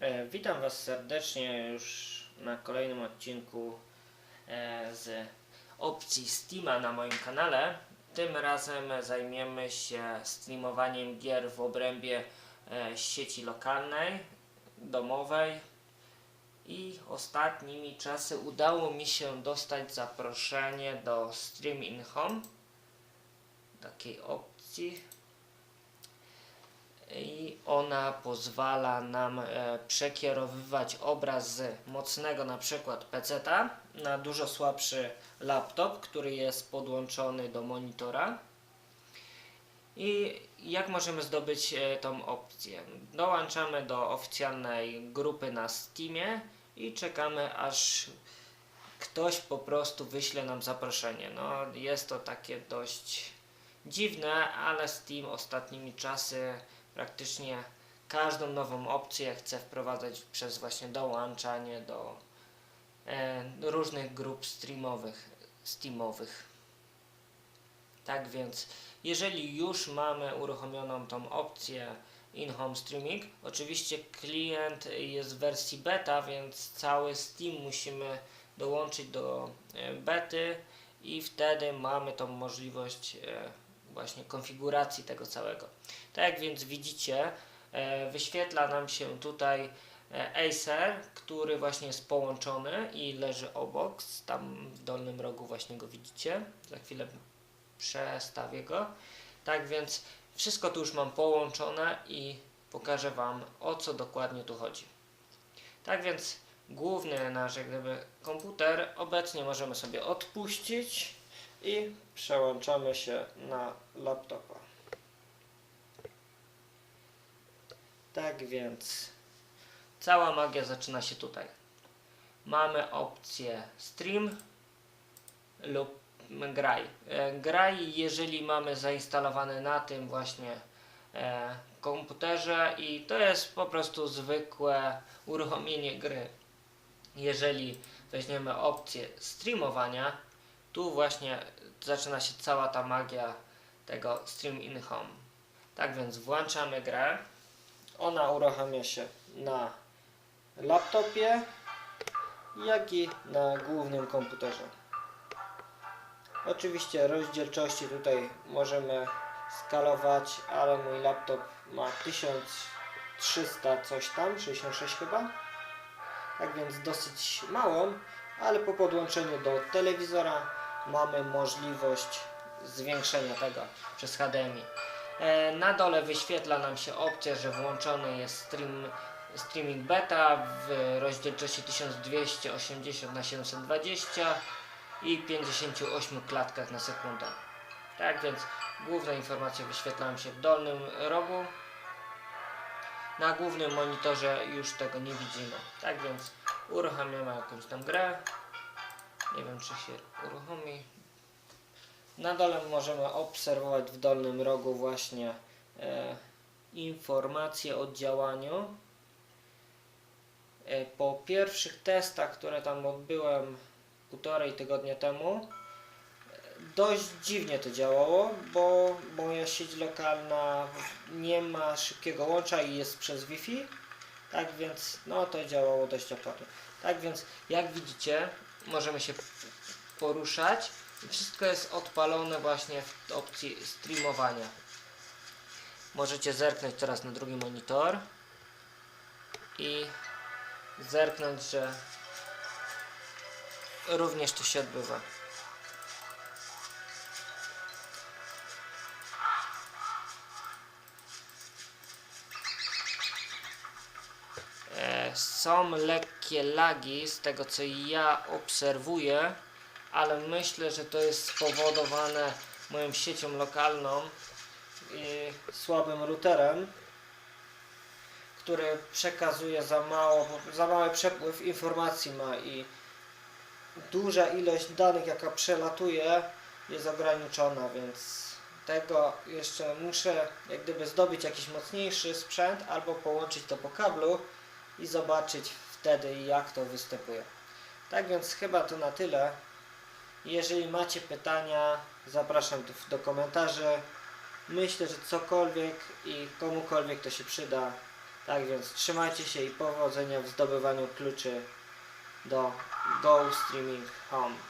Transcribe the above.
E, Witam Was serdecznie już na kolejnym odcinku e, z opcji Steama na moim kanale. Tym razem zajmiemy się streamowaniem gier w obrębie e, sieci lokalnej, domowej i ostatnimi czasy udało mi się dostać zaproszenie do Stream in Home, takiej opcji i ona pozwala nam e, przekierowywać obraz z mocnego na przykład PC-ta na dużo słabszy laptop, który jest podłączony do monitora. I jak możemy zdobyć e, tą opcję? Dołączamy do oficjalnej grupy na Steamie i czekamy aż ktoś po prostu wyśle nam zaproszenie. No jest to takie dość dziwne, ale Steam ostatnimi czasy praktycznie każdą nową opcję chce wprowadzać przez właśnie dołączanie do e, różnych grup streamowych, steamowych. Tak więc, jeżeli już mamy uruchomioną tą opcję in-home streaming, oczywiście klient jest w wersji beta, więc cały Steam musimy dołączyć do e, bety i wtedy mamy tą możliwość e, właśnie konfiguracji tego całego. Tak więc widzicie, e, wyświetla nam się tutaj e, Acer, który właśnie jest połączony i leży obok, tam w dolnym rogu właśnie go widzicie. Za chwilę przestawię go. Tak więc wszystko tu już mam połączone i pokażę Wam o co dokładnie tu chodzi. Tak więc główny nasz jak gdyby komputer obecnie możemy sobie odpuścić i przełączamy się na laptopa. Tak więc cała magia zaczyna się tutaj. Mamy opcję stream lub graj. E, Graj, jeżeli mamy zainstalowane na tym właśnie e, komputerze i to jest po prostu zwykłe uruchomienie gry. Jeżeli weźmiemy opcję streamowania, tu właśnie zaczyna się cała ta magia tego Stream in Home. Tak więc włączamy grę. Ona uruchamia się na laptopie, jak i na głównym komputerze. Oczywiście rozdzielczości tutaj możemy skalować, ale mój laptop ma 1300 coś tam, 66 chyba. Tak więc dosyć małą, ale po podłączeniu do telewizora mamy możliwość zwiększenia tego przez HDMI. E, Na dole wyświetla nam się opcja, że włączony jest stream, streaming beta w rozdzielczości 1280 na 720 i 58 klatkach na sekundę. Tak więc główne informacje wyświetlają się w dolnym rogu. Na głównym monitorze już tego nie widzimy. Tak więc uruchamiamy jakąś tam grę. Nie wiem czy się uruchomi. Na dole możemy obserwować w dolnym rogu właśnie e, informacje o działaniu. E, po pierwszych testach, które tam odbyłem półtorej tygodnia temu, e, dość dziwnie to działało, bo moja sieć lokalna nie ma szybkiego łącza i jest przez Wi-Fi. Tak więc no to działało dość opłatnie. Tak więc jak widzicie możemy się poruszać wszystko jest odpalone właśnie w opcji streamowania. Możecie zerknąć teraz na drugi monitor i zerknąć, że również to się odbywa. Są lekkie lagi z tego co ja obserwuję, ale myślę, że to jest spowodowane moją siecią lokalną i słabym routerem, który przekazuje za mało, za mały przepływ informacji ma i duża ilość danych jaka przelatuje jest ograniczona, więc tego jeszcze muszę jak gdyby zdobyć jakiś mocniejszy sprzęt albo połączyć to po kablu i zobaczyć wtedy jak to występuje. Tak więc chyba to na tyle. Jeżeli macie pytania, zapraszam do, komentarzy. Myślę, że cokolwiek i komukolwiek to się przyda. Tak więc trzymajcie się i powodzenia w zdobywaniu kluczy do Go Streaming Home.